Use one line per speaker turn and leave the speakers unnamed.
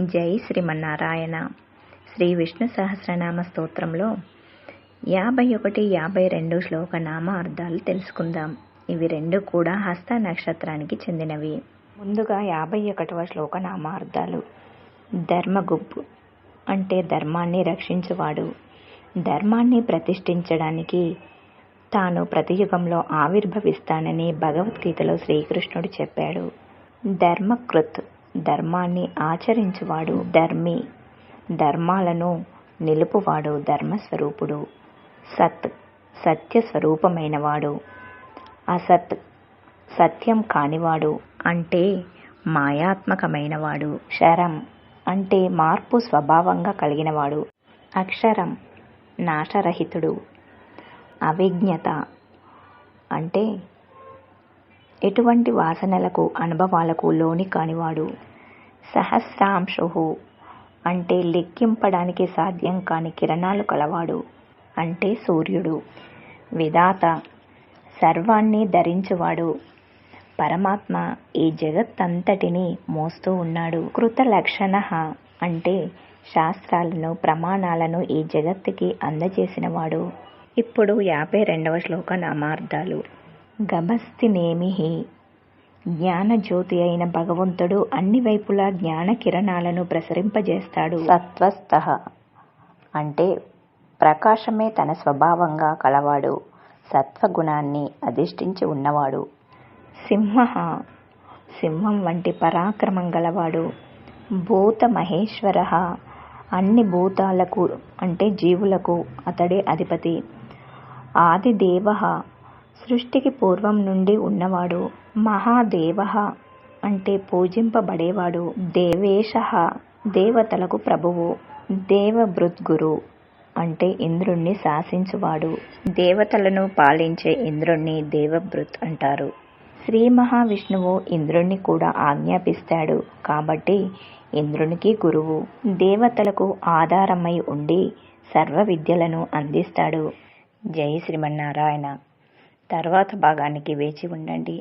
జై శ్రీమన్నారాయణ. శ్రీ విష్ణు సహస్రనామ స్తోత్రంలో యాభై ఒకటి యాభై రెండు శ్లోక నామ అర్థాలు తెలుసుకుందాం. ఇవి రెండు కూడా హస్త నక్షత్రానికి చెందినవి. ముందుగా యాభై ఒకటవ శ్లోక నామార్థాలు. ధర్మగుబ్బు అంటే ధర్మాన్ని రక్షించువాడు. ధర్మాన్ని ప్రతిష్ఠించడానికి తాను ప్రతియుగంలో ఆవిర్భవిస్తానని భగవద్గీతలో శ్రీకృష్ణుడు చెప్పాడు. ధర్మకృత్ ధర్మాన్ని ఆచరించువాడు ధర్మి. ధర్మాలను నిలుపువాడు ధర్మస్వరూపుడు. సత్ సత్య స్వరూపమైనవాడు అసత్ సత్యం కానివాడు అంటే మాయాత్మకమైనవాడు. శరం అంటే మార్పు స్వభావంగా కలిగినవాడు. అక్షరం నాశరహితుడు. అవిజ్ఞత అంటే ఎటువంటి వాసనలకు అనుభవాలకు లోని కానివాడు. సహస్రాంశు అంటే లెక్కింపడానికి సాధ్యం కాని కిరణాలు కలవాడు అంటే సూర్యుడు. విధాత సర్వాన్ని ధరించువాడు. పరమాత్మ ఈ జగత్తంతటిని మోస్తూ ఉన్నాడు. కృత లక్షణ అంటే శాస్త్రాలను ప్రమాణాలను ఈ జగత్తుకి అందజేసినవాడు. ఇప్పుడు యాభై రెండవ శ్లోక నామార్థాలు. గభస్తినేమి జ్ఞానజ్యోతి అయిన భగవంతుడు అన్ని వైపులా జ్ఞాన కిరణాలను ప్రసరింపజేస్తాడు. సత్వస్థ అంటే ప్రకాశమే తన స్వభావంగా కలవాడు సత్వగుణాన్ని అధిష్ఠించి ఉన్నవాడు. సింహ సింహం వంటి పరాక్రమం గలవాడు. భూత మహేశ్వర అన్ని భూతాలకు అంటే జీవులకు అతడే అధిపతి. ఆదిదేవ సృష్టికి పూర్వం నుండి ఉన్నవాడు మహాదేవ అంటే పూజింపబడేవాడు దేవేశ దేవతలకు ప్రభువు దేవభృద్గురు అంటే ఇంద్రుణ్ణి శాసించువాడు. దేవతలను పాలించే ఇంద్రుణ్ణి దేవభృత్ అంటారు. శ్రీ మహావిష్ణువు ఇంద్రుణ్ణి కూడా ఆజ్ఞాపిస్తాడు. కాబట్టి ఇంద్రునికి గురువు దేవతలకు ఆధారమై ఉండి సర్వ విద్యలను అందిస్తాడు. జై శ్రీమన్నారాయణ. తర్వాత భాగానికి వేచి ఉండండి.